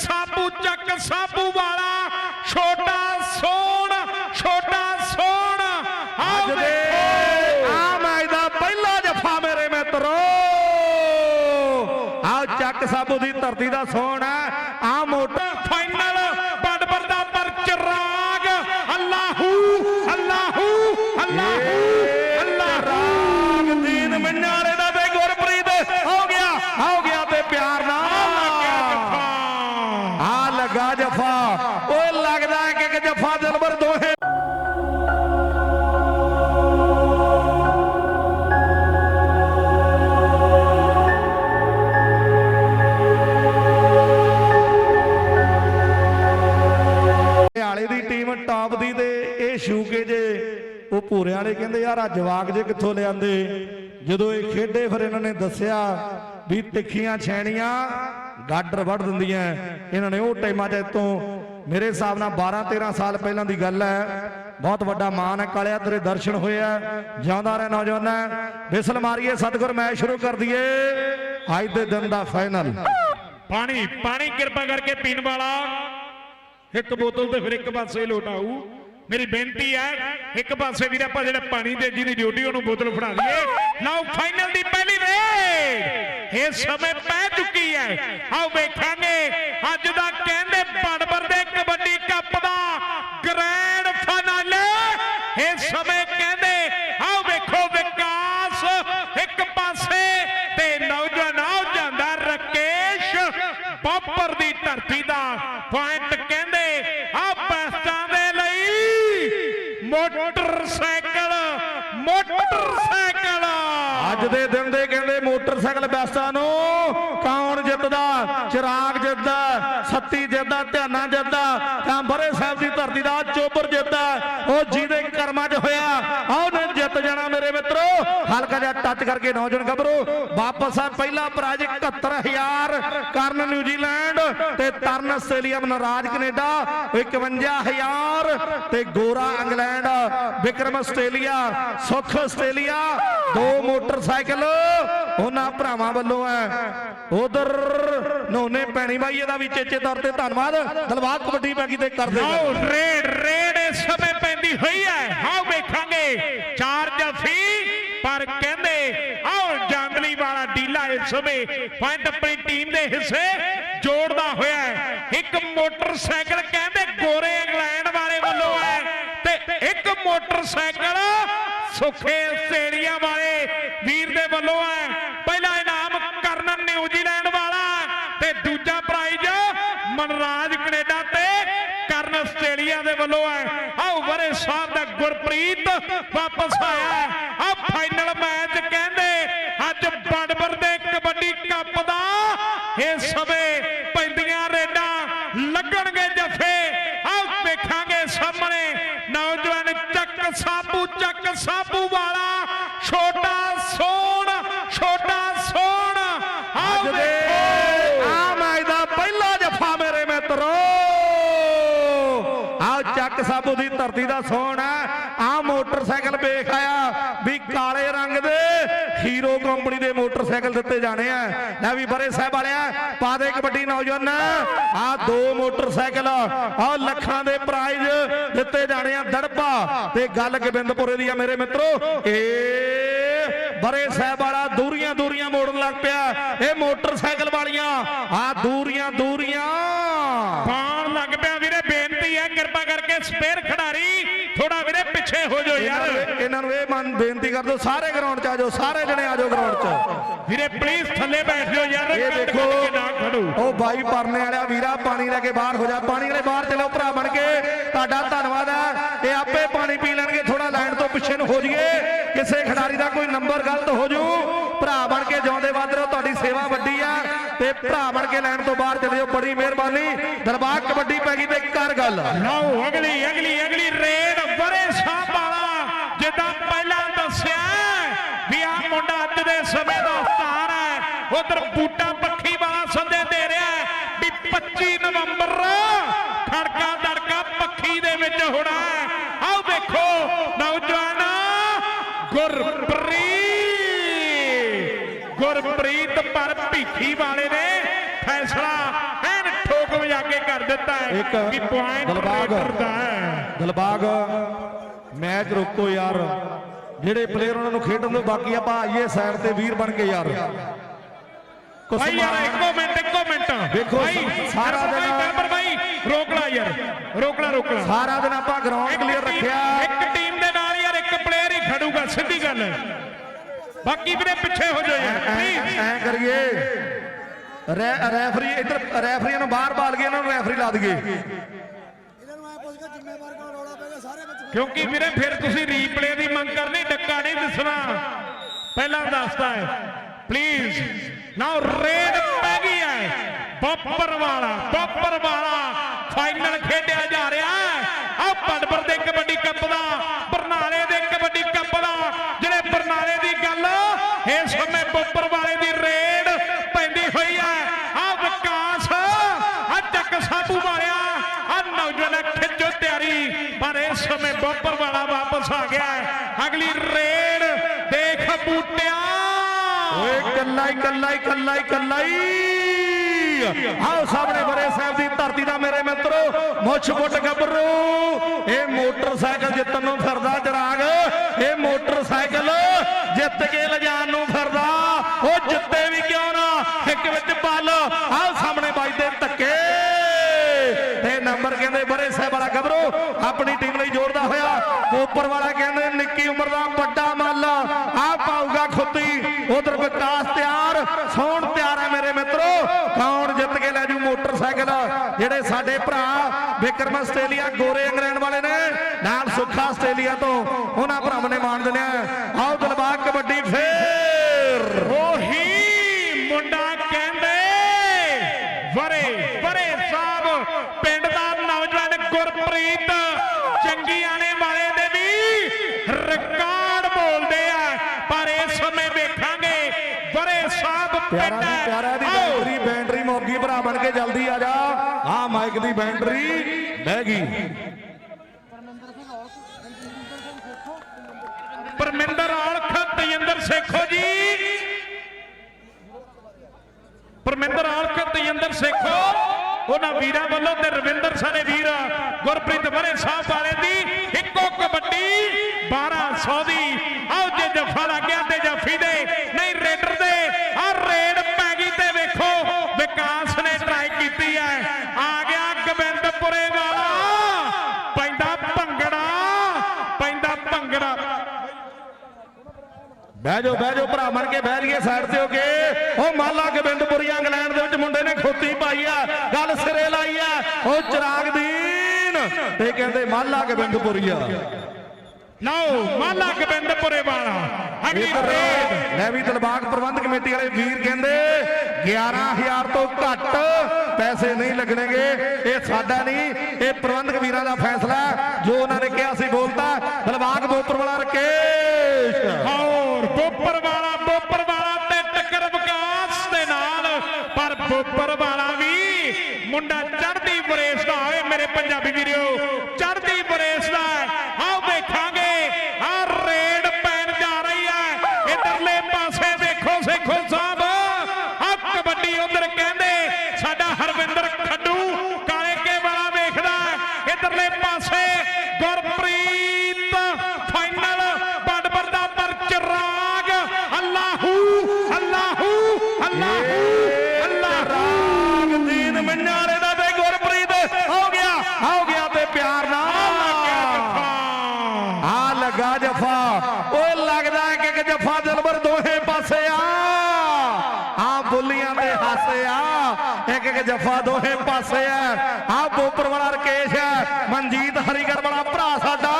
ਸਾਬੂ ਚੱਕ ਸਾਬੂ ਵਾਲਾ ਛੋਟਾ ਸੋਣ ਛੋਟਾ ਸੋਣ ਅੱਜ ਦੇ ਆ ਮੈਚ ਦਾ ਪਹਿਲਾ ਜਫਾ ਮੇਰੇ ਮਿੱਤਰੋ। ਆ ਚੱਕ ਸਾਬੂ ਦੀ ਧਰਤੀ ਦਾ ਸੋਹਣ ਹੈ। ਉਹ ਭੂਰੇ ਵਾਲੇ ਕਹਿੰਦੇ, ਯਾਰ ਆ ਜਵਾਕ ਜੇ ਕਿੱਥੋਂ ਲਿਆਂਦੇ? ਜਦੋਂ ਇਹ ਖੇਡੇ, ਫਿਰ ਇਹਨਾਂ ਨੇ ਦੱਸਿਆ ਵੀ ਤਿੱਖੀਆਂ, ਛੈਣੀਆਂ ਗਾਡਰ ਵੱਢ ਦਿੰਦੀਆਂ ਇਹਨਾਂ ਨੇ ਉਹ ਟਾਈਮਾਂ 'ਚ ਇਤੋਂ ਮੇਰੇ ਹਿਸਾਬ ਨਾਲ 12 13 ਸਾਲ ਪਹਿਲਾਂ ਦੀ ਗੱਲ ਹੈ ਬਹੁਤ ਵੱਡਾ ਮਾਣ ਹੈ ਕਾਲਿਆ ਤੇਰੇ ਦਰਸ਼ਨ ਹੋਇਆ ਆ ਜਿਉਂਦਾ ਰਹਿ ਨੌਜਵਾਨਾਂ ਵਿਸਲ ਮਾਰੀਏ, ਸਤਿਗੁਰ ਮੈਚ ਸ਼ੁਰੂ ਕਰ ਦਈਏ। ਅੱਜ ਦੇ ਦਿਨ ਦਾ ਫਾਈਨਲ ਪਾਣੀ ਪਾਣੀ ਕਿਰਪਾ ਕਰਕੇ ਪੀਣ ਵਾਲਾ। ਇੱਕ ਬੋਤਲ ਤੇ ਫਿਰ ਇੱਕ ਪਾਸੇ ਲੋਟਾਊ ਮੇਰੀ ਬੇਨਤੀ ਹੈ, ਇੱਕ ਪਾਸੇ ਵੀਰੇ ਆਪਾਂ ਜਿਹੜਾ ਪਾਣੀ ਦੇ ਜਿਹਦੀ ਡਿਊਟੀ ਉਹਨੂੰ ਬੋਤਲ ਫੜਾ ਦਈਏ। ਲਓ ਫਾਈਨਲ ਦੀ ਪਹਿਲੀ ਵੇਗ ਇਹ ਸਮੇਂ ਪੈ ਚੁੱਕੀ ਹੈ। ਆਓ ਵੇਖਾਂਗੇ, ਅੱਜ ਦਾ ਕਹਿੰਦੇ ਬੜਬੜ ਦੇ ਕਬੱਡੀ ਕੱਪ ਦਾ ਗ੍ਰੈਂਡ ਫਾਈਨਲ ਇਹ ਸਮੇਂ ਕਹਿੰਦੇ, ਆਓ ਵੇਖੋ ਵਿਕਾਸ ਇੱਕ ਪਾਸੇ ਤੇ ਨੌਜਵਾਨ ਆਓ ਜਾਂਦਾ ਰਕੇਸ਼ ਬੱਬਰ ਦੀ ਧਰਤੀ ਦਾ ਪੁਆਇੰਟ ਕਹਿੰਦੇ ਆ ਬੈਸਟਾਂ ਦੇ ਲਈ ਮੋਟਰਸਾਈਕਲ ਮੋਟਰਸਾਈਕਲ ਅੱਜ ਦੇ ਦਿਨ ਦੇ ਕਹਿੰਦੇ ਮੋਟਰਸਾਈਕਲ ਨੂੰ ਕੌਣ ਜਿੱਤਦਾ? ਚਿਰਾਗ ਜਿੱਤਦਾ, ਸੱਤੀ ਜਿੱਤਦਾ, ਧਿਆਨਾ ਜਿੱਤਦਾ ਤਾਂ ਬਰੇ ਸਾਹਿਬ ਦੀ ਧਰਤੀ ਦਾ ਚੋਬਰ ਜਿੱਤਦਾ। ਉਹ ਜਿਹਦੇ ਕਰਮਾਂ 'ਚ ਹੋਇਆ, ਉਹਨੇ ਜਿੱਤ ਜਾਣਾ ਮੇਰੇ ਮਿੱਤਰੋ। ਹਲਕਾ ਜਿਹਾ ਟੱਚ ਕਰਕੇ ਨੌਜਵਾਨ ਗੱਭਰੂ, ਵਾਪਸ ਆ ਪਹਿਲਾ ਪ੍ਰਾਈਜ਼ 71000 ਕਰਨ ਨਿਊਜ਼ੀਲੈਂਡ ਤੇ ਤਰਨ ਆਸਟ੍ਰੇਲੀਆ ਨਰਾਜ ਕੈਨੇਡਾ 51000 ਤੇ Gora England, Vikram Australia, Sukh Australia, ਦੋ ਮੋਟਰਸਾਈਕਲ ਉਹਨਾਂ ਭਰਾਵਾਂ ਵੱਲੋਂ ਹੈ। ਉਧਰ ਨੋਨੇ ਪੈਣੀ ਬਾਈ ਇਹਦਾ ਵੀ ਚੇਚੇ ਤੌਰ ਤੇ ਧੰਨਵਾਦ। ਦਲਵਾਗ ਕਬੱਡੀ ਪੈਗੀ ਤੇ ਕਰਦੇ ਆਓ ਰੇਡ ਰੇਡ ਇਸ ਸਮੇਂ ਪੈਂਦੀ ਹੋਈ ਹੈ। ਆਓ ਵੇਖਾਂਗੇ। ਚਾਰ ਜਫੀ ਪਰ ਕਹਿੰਦੇ ਆਓ ਜਾਂਗਲੀ ਵਾਲਾ ਡੀਲਾ ਇਸ ਸਮੇਂ ਪੁਆਇੰਟ ਆਪਣੀ ਟੀਮ ਦੇ ਹਿੱਸੇ ਜੋੜਦਾ ਹੋਇਆ ਹੈ। ਇੱਕ ਮੋਟਰਸਾਈਕਲ ਕਹਿੰਦੇ ਗੋਰੇ ਇੰਗਲੈਂਡ ਵਾਲੇ ਵੱਲੋਂ ਹੈ ਤੇ ਇੱਕ ਮੋਟਰਸਾਈਕਲ ਸੁਖੇ ਆਸਟ੍ਰੇਲੀਆ ਵਾਲੇ ਵੀਰ ਦੇ ਵੱਲੋਂ ਹੈ। ਪਹਿਲਾ ਇਨਾਮ ਕਰਨ ਨਿਊਜ਼ੀਲੈਂਡ ਵਾਲਾ ਤੇ ਦੂਜਾ ਪ੍ਰਾਈਜ਼ ਮਨਰਾਜ ਕੈਨੇਡਾ ਤੇ ਕਰਨ ਆਸਟ੍ਰੇਲੀਆ ਦੇ ਵੱਲੋਂ ਹੈ। ਆਓ ਵਰੇ ਸਾਹਿਬ ਦਾ ਗੁਰਪ੍ਰੀਤ ਵਾਪਸ ਆਇਆ ਹੈ। ਆ ਫਾਈਨਲ ਮੈਚ ਕਹਿੰਦੇ, ਅੱਜ ਬੜਬੜ ਦੇ ਕਬੱਡੀ ਕੱਪ ਦਾ ਇਸ ਸਮੇਂ ਪੈਂਦੀਆਂ ਰੇਡਾਂ ਲੱਗਣਗੇ ਜਫੇ ਆਓ ਵੇਖਾਂਗੇ ਸਾਹਮਣੇ ਨੌਜਵਾਨ ਚੱਕ ਸਾਬੂ ਚੱਕ ਸਾਬੂ ਵਾਲਾ ਛੋਟਾ ਸੋਣ ਛੋਟਾ ਸੋਣ ਆਓ ਅੱਜ ਦੇ ਵੇਖੋ। ਆ ਮੈਚ ਦਾ ਪਹਿਲਾ ਜਫਾ ਮੇਰੇ ਮਿੱਤਰੋ। ਆ ਚੱਕ ਸਾਬੂ ਦੀ ਧਰਤੀ ਦਾ ਸੋਹਣ ਹੈ। ਆ ਮੋਟਰਸਾਈਕਲ ਵੇਖ ਆਇਆ ਵੀ ਕਾਲੇ ਰੰਗ ਦੇ ਹੀਰੋ ਕੰਪਨੀ ਦੇ ਮੋਟਰਸਾਈਕਲ ਦਿੱਤੇ ਜਾਣੇ ਆ। ਲੈ ਵੀ ਬਰੇ ਸਾਹਿਬ ਵਾਲਿਆ ਪਾ ਦੇ ਕਬੱਡੀ ਨੌਜਵਾਨ। ਆ ਦੋ ਮੋਟਰਸਾਈਕਲ, ਆ ਲੱਖਾਂ ਦੇ ਪ੍ਰਾਈਜ਼ ਦਿੱਤੇ ਜਾਣੇ ਆ ਦੜਪਾ। ਤੇ ਗੱਲ ਗੋਬਿੰਦਪੁਰੇ ਦੀ ਆ ਮੇਰੇ ਮਿੱਤਰੋ ਇਹ ਬਰੇ ਸਾਹਿਬ ਵਾਲਾ ਦੂਰੀਆਂ ਦੂਰੀਆਂ ਮੋੜਨ ਲੱਗ ਪਿਆ। ਇਹ ਮੋਟਰਸਾਈਕਲ ਵਾਲੀਆਂ, ਆ ਦੂਰੀਆਂ ਦੂਰੀਆਂ। ਪਾਣ ਲੱਗ ਪਿਆ ਵੀਰੇ, ਬੇਨਤੀ ਹੈ, ਕਿਰਪਾ ਕਰਕੇ ਸਪੇਅਰ ਖਿਡਾਰੀ ਥੋੜਾ ਵੀਰੇ ਪਿੱਛੇ ਹੋ ਜਾਓ ਯਾਰ। ਇਹਨਾਂ ਨੂੰ ਇਹ ਮਨ ਬੇਨਤੀ ਕਰ ਦਿਓ ਸਾਰੇ ਗਰਾਊਂਡ 'ਚ ਆ ਜਾਓ ਸਾਰੇ ਜਣੇ ਆ ਜਾਓ ਗਰਾਊਂਡ 'ਚ। ਵੀਰੇ ਪਲੀਜ਼ ਥੱਲੇ ਬੈਠ ਜਾਓ ਯਾਰ ਇਹ ਦੇਖੋ ਨਾ ਖੜੋ। ਉਹ ਬਾਈ ਪਰਨੇ ਵਾਲਿਆ ਵੀਰਾ ਪਾਣੀ ਲੈ ਕੇ ਬਾਹਰ ਹੋ ਜਾ ਪਾਣੀ ਵਾਲੇ ਬਾਹਰ ਚਲੋ ਭਰਾ ਬਣ ਕੇ। ਤੁਹਾਡਾ ਧੰਨਵਾਦ ਹੈ ਇਹ ਆਪੇ ਪਾਣੀ ਪੀ ਲੈਣਗੇ ਥੋੜਾ ਲਾਈਨ ਤੋਂ ਪਿੱਛੇ ਨੂੰ ਹੋ ਜਾਈਏ। ਕਿਸੇ ਖਿਡਾਰੀ ਦਾ ਕੋਈ ਨੰਬਰ ਗਲਤ ਹੋ ਜੂ ਭਰਾ ਬਣ ਕੇ ਜਿਉਂਦੇ ਵੱਧ ਰਹੋ ਤੁਹਾਡੀ ਸੇਵਾ ਵੱਡੀ ਆ। ਤੇ ਭਰਾ ਬਣ ਕੇ ਲਾਈਨ ਤੋਂ ਬਾਹਰ ਚਲੇ ਜਾਓ ਬੜੀ ਮਿਹਰਬਾਨੀ। ਦਰਬਾਰ ਕਬੱਡੀ ਪੈ ਗਈ ਤੇ ਕਰ ਗੱਲ। ਲਓ ਅਗਲੀ ਅਗਲੀ ਅਗਲੀ ਰੇਡ ਬੜੇ ਸਾਹਿਬ ਮੁੰਡਾ ਅੱਜ ਦੇ ਸਮੇਂ ਦਾ ਸਟਾਰ ਹੈ। ਉਧਰ ਬੂਟਾ ਪੱਖੀ ਵਾਲਾ ਸੰਦੇ ਦੇ ਰਿਹਾ ਵੀ 25 ਨਵੰਬਰ ਖੜਕਾ ਦੜਕਾ ਪੱਖੀ ਦੇ ਵਿੱਚ ਹੋਣਾ ਆਓ ਵੇਖੋ ਨੌਜਵਾਨ ਗੁਰਪ੍ਰੀਤ। ਗੁਰਪ੍ਰੀਤ ਪਰ ਭੀਖੀ ਵਾਲੇ ਨੇ ਫੈਸਲਾ ਐਨ ਠੋਕ ਵਜਾ ਦਿੱਤਾ ਹੈ ਕਿ ਪੁਆਇੰਟ ਦਿਲਬਾਗ। ਦਿਲਬਾਗ ਮੈਚ ਰੋਕੋ ਯਾਰ। ਜਿਹੜੇ ਪਲੇਅਰ ਉਹਨਾਂ ਨੂੰ ਖੇਡਣ ਦਿਓ ਬਾਕੀ ਆਪਾਂ ਆਈਏ ਸਾਈਡ ਤੇ ਵੀਰ ਬਣ ਕੇ ਯਾਰ। ਭਾਈ ਯਾਰ ਇੱਕੋ ਮਿੰਟ ਇੱਕੋ ਮਿੰਟ ਵੇਖੋ, ਭਾਈ ਸਾਰਾ ਦਿਨ- ਬਰਬਰ ਭਾਈ ਰੋਕ ਲਾ ਯਾਰ ਰੋਕ ਲਾ ਰੋਕ ਲਾ। ਸਾਰਾ ਦਿਨ ਆਪਾਂ ਗਰਾਊਂਡ ਕਲੀਅਰ ਰੱਖਿਆ। ਇੱਕ ਟੀਮ ਦੇ ਨਾਲ ਯਾਰ ਇੱਕ ਪਲੇਅਰ ਹੀ ਖੜੂਗਾ ਸਿੱਧੀ ਗੱਲ। ਹੈ ਬਾਕੀ ਵੀਰੇ ਪਿੱਛੇ ਹੋ ਜਾਓ ਯਾਰ ਪਲੀਜ਼ ਐ ਕਰੀਏ। ਰੈ- ਰੈਫਰੀ ਇੱਧਰ ਰੈਫਰੀਆਂ ਨੂੰ ਬਾਹਰ ਬਾਲ ਕੇ ਇਹਨਾਂ ਨੂੰ ਰੈਫਰੀ ਲਾ ਦਈਏ। ਇਹਨਾਂ ਨੂੰ ਐ ਪੁੱਛ ਕੇ ਜ਼ਿੰਮੇਵਾਰ ਕੋਲ ਰੌਲਾ ਪੈ ਗਿਆ ਸਾਰੇ ਵਿੱਚ ਕਿਉਂਕਿ ਵੀਰੇ ਫਿਰ ਤੁਸੀਂ ਰੀਪਲੇ ਦੀ ਮੰਗ ਕਰਨੀ, ਡੱਕਾ ਨਹੀਂ ਦਿਸਣਾ। ਪਹਿਲਾਂ ਦੱਸਦਾ ਹੈ ਪਲੀਜ਼ ਨਾਓ ਰੇਡ ਪੈ ਗਈ ਹੈ। ਬੱਪਰ ਵਾਲਾ ਬੱਪਰ ਵਾਲਾ ਫਾਈਨਲ ਖੇਡਿਆ ਜਾ ਰਿਹਾ ਹੈ। ਆ ਪੜਬਰ ਦੇ ਕਬੱਡੀ ਕੱਪ ਦਾ, ਬਰਨਾਲੇ ਦੇ ਕਬੱਡੀ ਕੱਪ ਦਾ, ਜਿਹੜੇ ਬਰਨਾਲੇ ਦੀ ਗੱਲ, ਇਸ ਸਮੇਂ ਬੱਪਰ ਵਾਲੇ ਦੀ ਰੇਡ ਪੈਂਦੀ ਹੋਈ ਹੈ ਆ ਵਿਕਾਸ ਆ ਚੱਕ ਸਾਬੂ ਵਾਲਿਆ ਆ ਨੌਜਵਾਨ ਖਿੱਚੋ ਤਿਆਰੀ ਪਰ ਇਸ ਸਮੇਂ ਬੱਪਰ ਵਾਲਾ ਵਾਪਸ ਆ ਗਿਆ ਹੈ। ਅਗਲੀ ਰੇਡ ਦੇਖ ਬੂਟਿਆ ਓਏ ਕੱਲਾ ਹੀ ਕੱਲਾ ਹੀ ਕੱਲਾ ਹੀ ਕੱਲਾ ਹੀ ਆਓ ਸਾਹਮਣੇ ਬਰੇ ਸਾਹਿਬ ਦੀ ਧਰਤੀ ਦਾ ਮੇਰੇ ਮਿੱਤਰੋ, ਮੁੱਛ ਫੁੱਟ ਗੱਭਰੂ। ਇਹ ਮੋਟਰਸਾਈਕਲ ਜਿੱਤਣ ਨੂੰ ਫਿਰਦਾ ਜਰਾਗ ਇਹ ਮੋਟਰਸਾਈਕਲ ਜਿੱਤ ਕੇ ਲਿਜਾਣ ਨੂੰ ਫਿਰਦਾ। ਉਹ ਜਿੱਤੇ ਵੀ ਕਿਉਂ ਨਾ? ਇੱਕ ਵਿੱਚ ਬੱਲ ਆਓ ਸਾਹਮਣੇ ਵੱਜਦੇ ਧੱਕੇ ਤੇ ਨੰਬਰ ਕਹਿੰਦੇ ਬਰੇ ਸਾਹਿਬ ਵਾਲਾ ਗੱਭਰੂ ਆਪਣੀ ਟੀਮ ਲਈ ਜੋੜਦਾ ਹੋਇਆ ਉੱਪਰ ਵਾਲਾ ਕਹਿੰਦੇ ਨਿੱਕੀ ਉਮਰ ਦਾ ਵੱਡਾ ਮੱਲ ਆ ਪਾਊਗਾ ਖੁੱਤੀ। ਉਧਰ ਵਿਕਾਸ ਤਿਆਰ, ਸੌਣ ਤਿਆਰ ਹੈ ਮੇਰੇ ਮਿੱਤਰੋ। ਕੌਣ ਜਿੱਤ ਕੇ ਲੈ ਜੂ ਮੋਟਰਸਾਈਕਲ? ਜਿਹੜੇ ਸਾਡੇ ਭਰਾ ਵਿਕਰਮ ਆਸਟ੍ਰੇਲੀਆ, ਗੋਰੇ ਇੰਗਲੈਂਡ ਵਾਲੇ ਨੇ, ਨਾਲ ਸੁੱਖਾ ਆਸਟ੍ਰੇਲੀਆ ਤੋਂ, ਉਹਨਾਂ ਭਰਾਵਾਂ ਨੇ ਮਾਣ ਦਿੰਦੇ ਆਓ ਦਿਲਬਾਗ ਕਬੱਡੀ ਫੇਰ। ਉਹੀ ਮੁੰਡਾ ਕਹਿੰਦੇ, ਵਰੇ ਵਰੇ ਸਾਹਿਬ, ਪਿੰਡ ਦਾ ਨੌਜਵਾਨ ਗੁਰਪ੍ਰੀਤ ਚੰਗੀ ਆਣੇ ਵਾਲੇ ਦੇ ਵੀ ਰਿਕਾਰਡ ਬੋਲਦੇ ਆ ਪਰ ਇਸ ਸਮੇਂ ਵੇਖਾਂਗੇ ਵਰੇ ਸਾਹਿਬ ਪਿਆਰਾ ਦੀ ਪਿਆਰਾ ਦੀ ਆਓ। ਬੈਟਰੀ ਬੈਟਰੀ ਮੋਗੀ ਭਰਾ ਬਣ ਕੇ ਜਲਦੀ ਆ ਜਾ। ਆ ਮਾਈਕ ਦੀ ਬੈਟਰੀ ਬਹਿ ਗਈ। ਪਰਮਿੰਦਰ ਔਲਖ ਤੇਜਿੰਦਰ ਸੇਖੋ ਜੀ। ਪਰਮਿੰਦਰ ਔਲਖ ਤੇਜਿੰਦਰ ਸੇਖੋ। ਉਹਨਾਂ ਵੀਰਾਂ ਵੱਲੋਂ ਤੇ ਰਵਿੰਦਰ ਸਾਰੇ ਵੀਰ ਗੁਰਪ੍ਰੀਤ ਵਰੇ ਸਾਹਿਬ ਵਾਲੇ ਬਹਿ ਜਾਓ ਬਹਿ ਜਾਓ ਭਰਾ ਬਣ ਕੇ ਬਹਿ ਰਹੀਏ ਸਾਈਡ ਤੇ ਹੋ ਕੇ। ਉਹ ਮਾਲਾ ਗੋਬਿੰਦਪੁਰੀ ਇੰਗਲੈਂਡ ਦੇ ਵਿੱਚ ਮੁੰਡੇ ਨੇ ਖੋਤੀ ਪਾਈ ਆ ਗੱਲ ਸਿਰੇ ਲਾਈ ਆ। ਉਹ ਚਿਰਾਗ ਦੀਨ ਤੇ ਕਹਿੰਦੇ ਮਾਲਾ ਗੋਬਿੰਦਪੁਰੀਆ ਲਓ ਮਾਲਾ ਗੋਬਿੰਦਪੁਰੇ ਵਾਲਾ ਅਗਲੀ ਰੇਡ ਲੈ ਵੀ ਦਿਲਬਾਗ ਪ੍ਰਬੰਧ ਕਮੇਟੀ ਵਾਲੇ ਵੀਰ ਕਹਿੰਦੇ 11000 ਤੋਂ ਘੱਟ ਪੈਸੇ ਨਹੀਂ ਲੱਗਣਗੇ। ਇਹ ਸਾਡਾ ਨਹੀਂ ਇਹ ਪ੍ਰਬੰਧਕ ਵੀਰਾਂ ਦਾ ਫੈਸਲਾ। ਜੋ ਉਹਨਾਂ ਨੇ ਕਿਹਾ ਸੀ ਬੋਲਤਾ ਦਿਲਬਾਗ ਬੋਪਰ ਵਾਲਾ ਰਕੇਸ਼ ਬੋਪਰ ਵਾਲਾ ਵੀ ਮੁੰਡਾ ਚੜ੍ਹਦੀ ਬਰੇਸ ਦਾ ਹੋਵੇ ਮੇਰੇ ਪੰਜਾਬੀ ਵੀਰੋ। ਜਫਾ ਦੋਹੇ ਪਾਸੇ ਆ। ਆ ਬੋਪਰ ਵਾਲਾ ਰਕੇਸ਼ ਹੈ ਮਨਜੀਤ ਹਰੀਗਰ ਵਾਲਾ ਭਰਾ ਸਾਡਾ।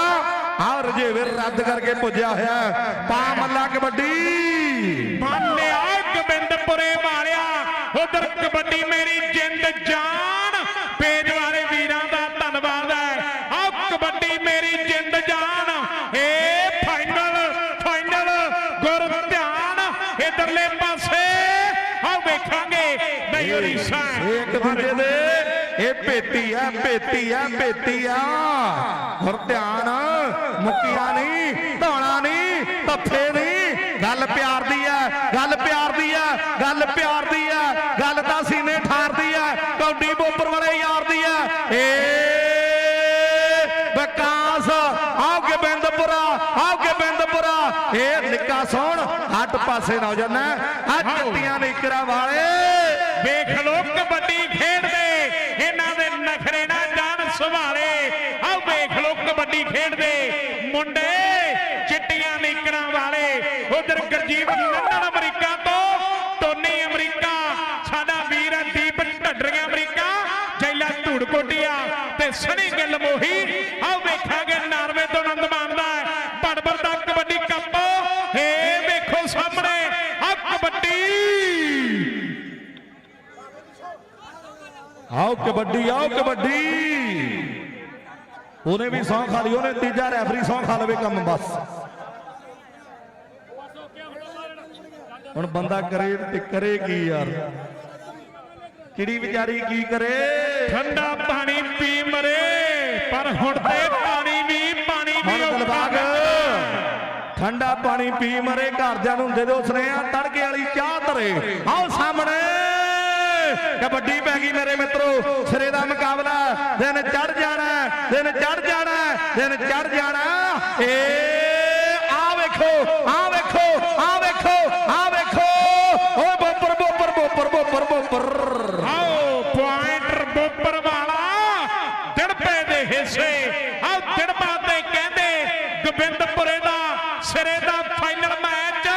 ਆ ਰਜੇਵਰ ਰੱਦ ਕਰਕੇ ਪੁੱਜਿਆ ਹੋਇਆ। ਪਾ ਮੱਲਾ ਕਬੱਡੀ। ਬਾਨਿਆ ਗੋਬਿੰਦਪੁਰੇ ਮਾਰਿਆ। ਉਧਰ ਕਬੱਡੀ ਮੇਰੀ ਨਹੀਂ ਇਹ ਇੱਕ ਦੂਜੇ ਦੇ ਇਹ ਭੇਤੀ ਆ ਭੇਤੀ ਆ ਭੇਤੀ ਆ। ਹੋਰ ਧਿਆਨ ਮੁੱਕੀਆਂ ਨਹੀਂ ਧੌਣਾ ਨਹੀਂ ਧੱਫੇ ਨਹੀਂ। ਗੱਲ ਪਿਆਰ ਦੀ ਆ ਗੱਲ ਪਿਆਰ ਦੀ ਆ ਗੱਲ ਪਿਆਰ ਦੀ ਆ। ਗੱਲ ਤਾਂ ਸੀਨੇ ਠਾਰਦੀ ਆ ਕੌਡੀ ਬੋਪਰ ਵਾਲੇ ਯਾਰ ਦੀ ਆ। ਏ ਵਿਕਾਸ ਆਓ ਗੋਬਿੰਦਪੁਰਾ ਆਓ ਗੋਬਿੰਦਪੁਰਾ ਇਹ ਨਿੱਕਾ ਸੋਹਣ ਹੱਟ ਪਾਸੇ ਨਾ ਹੋ ਜਾਣਾ ਆ ਜੱਟੀਆਂ ਨਿਕਰਾਂ ਵਾਲੇ। ਵੇਖ ਲੋ ਕਬੱਡੀ ਖੇਡਦੇ। ਇਹਨਾਂ ਦੇ ਨਖਰੇ ਨਾ ਜਾਣ ਸੰਭਾਲੇ। ਆਹ ਵੇਖ ਲੋ ਕਬੱਡੀ ਖੇਡਦੇ। ਮੁੰਡੇ ਚਿੱਟੀਆਂ ਨੀਕਰਾਂ ਵਾਲੇ। ਉਧਰ ਗਰਜੀਤ ਨੰਨਣ ਕਬੱਡੀ ਆਓ ਕਬੱਡੀ। ਉਹਨੇ ਵੀ ਸੌਂ ਖਾ ਲਈ ਉਹਨੇ ਤੀਜਾ ਰੈਫਰੀ ਸੌਂ ਖਾ ਲਵੇ ਕੰਮ ਬਸ। ਹੁਣ ਬੰਦਾ ਕਰੇ ਤੇ ਕਰੇ ਕੀ ਯਾਰ? ਕਿਹੜੀ ਵਿਚਾਰੀ ਕੀ ਕਰੇ? ਠੰਡਾ ਪਾਣੀ ਪੀ ਮਰੇ ਪਰ ਹੁਣ ਤੇ ਪਾਣੀ ਵੀ ਪਾਣੀ ਵੀ ਔਖਾ। ਠੰਡਾ ਪਾਣੀ ਪੀ ਮਰੇ ਘਰਦਿਆਂ ਨੂੰ ਦੇ ਦਿਓ ਸੁਨੇਹਾ ਤੜਕੇ ਵਾਲੀ ਚਾਹ ਧਰੇ ਆਓ ਸਾਹਮਣੇ। ਕਬੱਡੀ ਪੈ ਗਈ ਮੇਰੇ ਮਿੱਤਰੋ। ਸਿਰੇ ਦਾ ਮੁਕਾਬਲਾ। ਦਿਨ ਚੜ ਜਾਣਾ, ਦਿਨ ਚੜ ਜਾਣਾ, ਦਿਨ ਚੜ ਜਾਣਾ। ਏ, ਆ ਵੇਖੋ ਆ ਵੇਖੋ ਆ ਵੇਖੋ ਆ ਵੇਖੋ। ਓਏ ਬੋਪਰ ਬੋਪਰ ਬੋਪਰ ਬੋਪਰ ਬੋਪਰ। ਆਓ ਪੁਆਇੰਟਰ ਬੋਪਰ ਵਾਲਾ। ਦਿੜਪੇ ਦੇ ਹਿੱਸੇ। ਆਓ ਦਿੜਪਾ ਤੇ ਕਹਿੰਦੇ, ਗੋਬਿੰਦਪੁਰੇ ਦਾ ਸਿਰੇ ਦਾ ਫਾਈਨਲ ਮੈਚ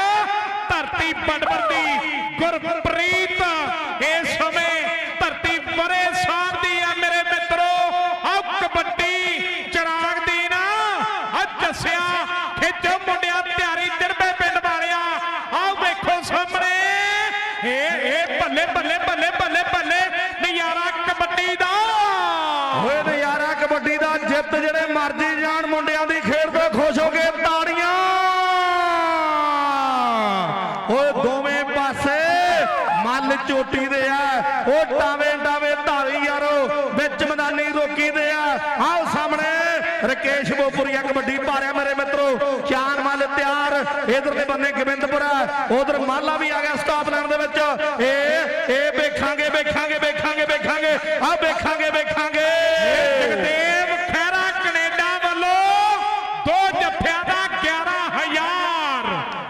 ਧਰਤੀ ਬੜਬੜ ਦੀ ਗੁਰਪ੍ਰੀਤ ਇਸ ਸਮੇਂ ਧਰਤੀ ਬਰੇ ਸਾਹ ਦੀ ਆ ਮੇਰੇ ਮਿੱਤਰੋ ਆਓ ਕਬੱਡੀ ਚਰਾਗ ਦੀ ਨਾ ਅੱਜ ਜੱਸਿਆ ਖਿੱਚੋ ਮੁੰਡਿਆ ਤਿਆਰੀ ਦਿੜਪੇ ਪਿੰਡ ਵਾਲਿਆ ਆਓ ਵੇਖੋ ਸਾਹਮਣੇ ਇਹ ਇਹ ਬੱਲੇ ਬੱਲੇ ਬੱਲੇ ਬੱਲੇ ਬੱਲੇ ਨਜ਼ਾਰਾ ਕਬੱਡੀ ਦਾ ਓਏ ਨਜ਼ਾਰਾ ਕਬੱਡੀ ਦਾ ਜਿੱਤ ਜਿਹੜੇ ਮਰਜ਼ੀ ਜਾਣ ਮੁੰਡਿਆਂ ਦੀ ਖੇਡ ਤੋਂ ਖੁਸ਼ ਹੋ ਕੇ ਤਾੜੀਆਂ ਓਏ ਦੋਵੇਂ ਪਾਸੇ ਮੱਲ ਚੋਟੀ ਦੇ ਆ ਉਹ ਟਾਵੇ ਟਾਵੇ ਧਾਰੀ ਯਾਰੋ ਵਿੱਚ ਮੈਦਾਨੀ ਰੋਕੀ ਦੇ ਆ ਆਓ ਸਾਹਮਣੇ ਰਕੇਸ਼ ਬੋਪੁਰੀਆ ਕਬੱਡੀ ਭਾਰਿਆ ਮੇਰੇ ਮਿੱਤਰੋ ਚਾਨ ਮੱਲ ਤਿਆਰ। ਇਧਰਲੇ ਬੰਨੇ ਗੋਬਿੰਦਪੁਰਾ ਉਧਰ ਮਾਲਾ ਵੀ ਆ ਗਿਆ ਸਟਾਪ ਲੈਣ ਦੇ ਵਿੱਚ। ਇਹ ਇਹ ਵੇਖਾਂਗੇ ਵੇਖਾਂਗੇ ਵੇਖਾਂਗੇ ਵੇਖਾਂਗੇ। ਆ ਵੇਖਾਂਗੇ ਵੇਖਾਂਗੇ। ਜਗਦੇਵ ਖਹਿਰਾ ਕੈਨੇਡਾ ਵੱਲੋਂ ਦੋ ਜੱਫਿਆਂ ਦਾ 11000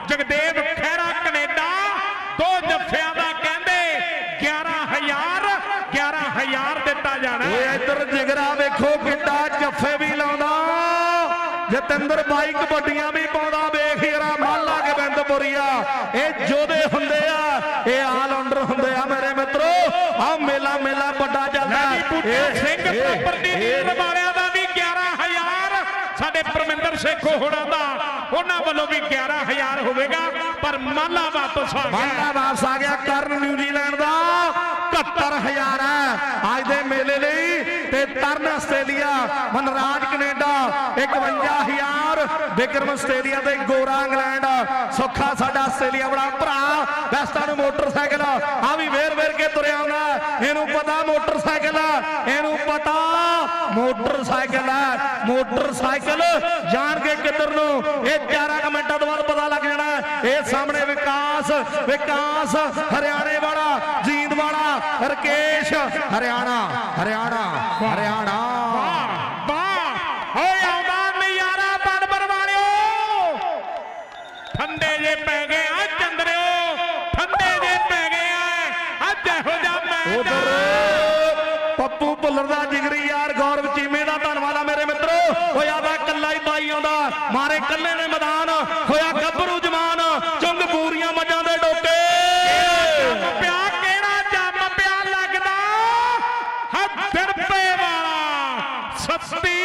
ਜਗਦੇਵ ਖਹਿਰਾ ਕੈਨੇਡਾ ਦੋ ਜੱਫਿਆਂ ਦਾ ਕਹਿੰਦੇ 11000 11000 ਦਿੱਤਾ ਜਾਣਾ। ਓਏ ਇੱਧਰ ਜਿਗਰਾ ਵੇਖੋ ਕਿੱਡਾ ਜੱਫੇ ਵੀ ਜਤਿੰਦਰ ਬਾਈ ਕਬੱਡੀਆਂ ਵੀ ਪਾਉਂਦਾ ਵੇਖ ਯਾਰਾ ਮਾਲਾ ਗੋਬਿੰਦਪੁਰੀਆ ਇਹ ਜੋਧੇ ਹੁੰਦੇ ਆ ਇਹ ਆਲਰਾਊਂਡਰ ਹੁੰਦੇ ਆ ਮੇਰੇ ਮਿੱਤਰੋ। ਆ ਮੇਲਾ ਮੇਲਾ ਵੱਡਾ ਚੱਲਦਾ। ਇਹ- ਸਿੰਘ ਪ੍ਰਾਪਰਟੀ ਡੀਲਰ ਵਾਲਿਆਂ ਦਾ ਵੀ 11000 ਸਾਡੇ ਪਰਮਿੰਦਰ ਸੇਖੋ ਹੋਣਾ ਦਾ ਉਹਨਾਂ ਵੱਲੋਂ ਵੀ 11000 ਹੋਵੇਗਾ ਪਰ ਮਾਲਾ ਵਾਪਸ ਆ ਗਿਆ ਮਾਲਾ ਵਾਪਸ ਆ ਗਿਆ ਕਰਨ ਨਿਊਜ਼ੀਲੈਂਡ ਦਾ। 71000 ਹੈ। ਅੱਜ ਦੇ ਮੇਲੇ ਲਈ ਤੇ Taran Australia, Manraj Canada 51000 Vikram Australia ਤੇ ਗੋਰਾ ਇੰਗਲੈਂਡ। ਸੁੱਖਾ ਸਾਡਾ ਆਸਟ੍ਰੇਲੀਆ ਵਾਲਾ ਭਰਾ ਵੈਸਟਾਂ ਨੂੰ ਮੋਟਰਸਾਈਕਲ ਆ ਵੀ ਵੇਰ ਵੇਰ ਕੇ ਤੁਰਿਆ ਆਉਂਦਾ ਇਹਨੂੰ ਪਤਾ ਮੋਟਰਸਾਈਕਲ, ਇਹਨੂੰ ਪਤਾ ਮੋਟਰਸਾਈਕਲ ਹੈ ਮੋਟਰਸਾਈਕਲ। ਜਾਣ ਕੇ ਕਿੱਧਰ ਨੂੰ? ਇਹ 4 ਕੁ ਮਿੰਟਾਂ ਤੋਂ ਬਾਅਦ ਪਤਾ ਇਹ ਸਾਹਮਣੇ ਵਿਕਾਸ ਵਿਕਾਸ ਹਰਿਆਣੇ ਵਾਲਾ ਜੀਂਦ ਵਾਲਾ ਰਕੇਸ਼ ਹਰਿਆਣਾ ਹਰਿਆਣਾ ਹਰਿਆਣਾ। ਠੰਡੇ ਜੇ ਪੈ ਗਏ ਆ ਚੰਦਰਿਓ ਠੰਡੇ ਜੇ ਪੈ ਗਏ ਆ ਅੱਜ ਇਹੋ ਜਿਹਾ ਮੈਚ ਉਧਰ ਪੱਪੂ ਭੁੱਲਰ ਦਾ ਜਿਗਰੀ ਯਾਰ ਗੌਰਵ ਚੀਮੇ ਦਾ ਧੰਨਵਾਦ ਆ ਮੇਰੇ ਮਿੱਤਰੋ। ਹੋਇਆ ਦਾ ਕੱਲਾ ਹੀ ਬਾਈ ਆਉਂਦਾ ਮਾਰੇ ਕੱਲੇ ਨੇ ਮੈਦਾਨ ਹੋਇਆ ਗੱਭਰੂ ਜਵਾਨ ਚੁੰਗ ਪੂਰੀਆਂ ਮੱਝਾਂ ਦੇ ਡੋਕੇ ਜੰਮ ਪਿਆ ਕਿਹੜਾ ਜੰਮ ਪਿਆ ਲੱਗਦਾ ਹੱਥ ਰੁਪਏ ਵਾਲਾ ਸੱਤੀ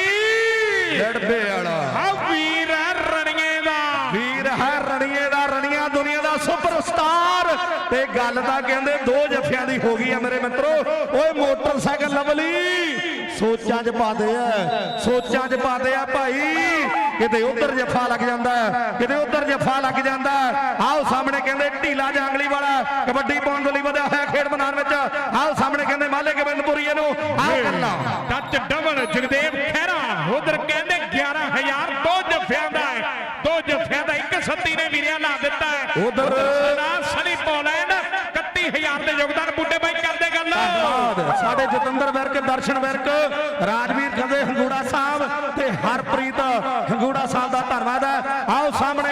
ਡੜਬੇ ਵਾਲਾ ਆ ਵੀਰ ਹੈ ਰਣੀਏ ਦਾ ਵੀਰ ਹੈ ਰਣੀਏ ਦਾ ਰਣੀਆਂ ਦੁਨੀਆ ਦਾ ਸੁਪਰਸਟਾਰ ਤੇ ਕਹਿੰਦੇ ਦੋ ਜੱਫਿਆਂ ਦੀ ਹੋ ਗਈ ਆ ਮੇਰੇ ਮਿੱਤਰੋ। ਓਏ ਮੋਟਰਸਾਈਕਲ ਲਵਲੀ ਸੋਚਾਂ 'ਚ ਪਾਦੇ ਆ ਸੋਚਾਂ 'ਚ ਪਾਦੇ ਆ ਭਾਈ। ਕਿਤੇ ਉਧਰ ਜੱਫਾ ਲੱਗ ਜਾਂਦਾ ਕਿਤੇ ਉਧਰ ਜੱਫਾ ਲੱਗ ਜਾਂਦਾ। ਆਓ ਸਾਹਮਣੇ ਕਹਿੰਦੇ ਢੀਲਾ ਜਾਂਗਲੀ ਵਾਲਾ ਕਬੱਡੀ ਪਾਉਣ ਦੇ ਲਈ ਵਧਿਆ ਹੋਇਆ ਖੇਡ ਮੈਦਾਨ ਵਿੱਚ। ਆਓ ਸਾਹਮਣੇ ਕਹਿੰਦੇ ਮਾਲੇ ਗੋਬਿੰਦਪੁਰੀਏ ਨੂੰ ਆਓ ਕੱਲਾ ਟੱਚ ਡਬਲ ਜਗਦੇਵ ਖਹਿਰਾ ਉਧਰ ਕਹਿੰਦੇ 11000 ਦੋ ਜੱਫਿਆਂ ਦਾ ਦੋ ਜੱਫਿਆਂ ਦਾ ਇੱਕ ਸੱਤੀ ਨੇ ਵੀਰਿਆ ਲਾ ਦਿੱਤਾ ਉੱਧਰ ਸਾਡਾ ਸਨੀ ਪੋਲੈਂਡ 31000 ਦੇ ਯੋਗਦਾਨ ਬੁੱਢੇ ਬਾਈ ਕਰਦੇ ਗੱਲ। ਧੰਨਵਾਦ। ਸਾਡੇ ਜਤਿੰਦਰ ਵਿਰਕ, ਦਰਸ਼ਨ ਵਿਰਕ, ਰਾਜਵੀਰ ਕਹਿੰਦੇ ਹੰਗੂੜਾ ਸਾਹਿਬ ਤੇ ਹਰਪ੍ਰੀਤ, ਹੰਗੂੜਾ ਸਾਹਿਬ ਦਾ ਧੰਨਵਾਦ ਹੈ। ਆਓ ਸਾਹਮਣੇ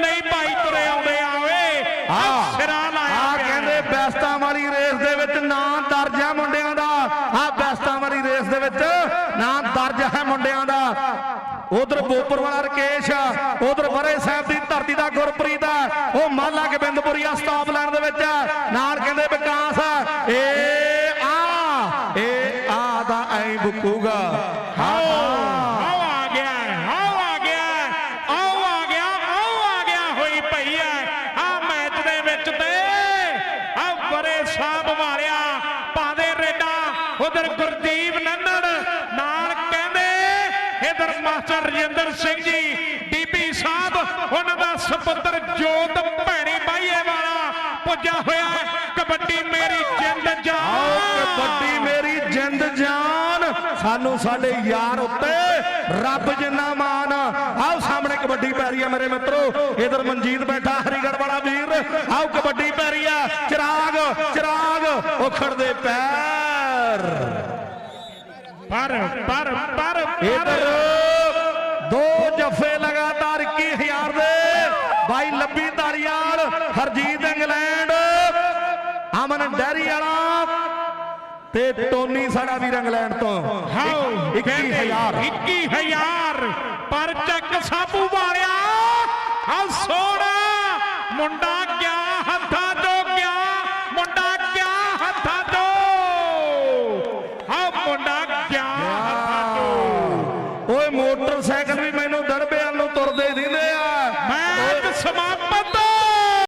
ਮੁੰਡੇ ਕੱਲੇ ਹੀ ਪਾਈ ਤੁਰੇ ਆਉਂਦੇ ਆ ਓਏ ਆ ਸਿਰਾ ਲਾਇਆ ਆ। ਕਹਿੰਦੇ ਬੈਸਟਾਂ ਵਾਲੀ ਰੇਸ ਦੇ ਵਿੱਚ ਨਾਂ ਦਰਜ ਹੈ ਮੁੰਡਿਆਂ ਦਾ ਆ ਬੈਸਟਾਂ ਵਾਲੀ ਰੇਸ ਦੇ ਵਿੱਚ ਨਾਂ ਦਰਜ ਹੈ ਮੁੰਡਿਆਂ ਦਾ ਉਧਰ ਬੋਪਰ ਵਾਲਾ ਰਕੇਸ਼ ਉਧਰ ਬਰੇ ਸਾਹਿਬ ਦੀ ਧਰਤੀ ਦਾ ਗੁਰਪ੍ਰੀਤ ਹੈ ਉਹ ਮਾਲਾ ਗੋਬਿੰਦਪੁਰੀਆ ਸਟਾਪ ਲਾਈਨ ਦੇ ਵਿੱਚ ਹੈ। ਨਾਲ ਕਹਿੰਦੇ ਵਿਕਾਸ ਹੈ। ਮਾਸਟਰ ਰਜਿੰਦਰ ਸਿੰਘ ਜੀ ਡੀਪੀ ਸਾਹਿਬ ਉਹਨਾਂ ਦਾ ਸੁਪੁੱਤਰ ਜੋਤ ਭੈਣੀ ਬਾਈਏ ਵਾਲਾ ਪੁੱਜਾ ਹੋਇਆ। ਕਬੱਡੀ ਮੇਰੀ ਜਿੰਦ ਜਾਨ। ਕਬੱਡੀ ਮੇਰੀ ਜਿੰਦ ਜਾਨ। ਸਾਨੂੰ ਸਾਡੇ ਯਾਰ ਉੱਤੇ ਰੱਬ ਜਿੰਨਾ ਮਾਣ ਆਓ ਸਾਹਮਣੇ ਕਬੱਡੀ ਪੈ ਰਹੀ ਹੈ ਮੇਰੇ ਮਿੱਤਰੋ। ਇਧਰ ਮਨਜੀਤ ਬੈਠਾ ਹਰੀਗੜ ਵਾਲਾ ਵੀਰ। ਆਓ ਕਬੱਡੀ ਪੈ ਰਹੀ ਹੈ ਚਿਰਾਗ ਚਿਰਾਗ ਉਖੜ ਦੇ ਪੈਰ ਪਰ ਪਰ ਪਰ। ਇਧਰ ਦੋ ਜਫੇ ਲਗਾਤਾਰ 21000 ਦੇ। ਬਾਈ ਲੱਭੀ ਧਾਰੀਵਾਲ ਹਰਜੀਤ ਇੰਗਲੈਂਡ। ਅਮਨ ਡੈਰੀ ਵਾਲਾ ਤੇ ਟੋਨੀ ਸਾਡਾ ਵੀਰ ਇੰਗਲੈਂਡ ਤੋਂ। ਹਾਓ 21000 21000 ਪਰ ਚੱਕ ਸਾਬੂ ਵਾਲਿਆ ਆ ਸੋਹਣਾ ਮੁੰਡਾ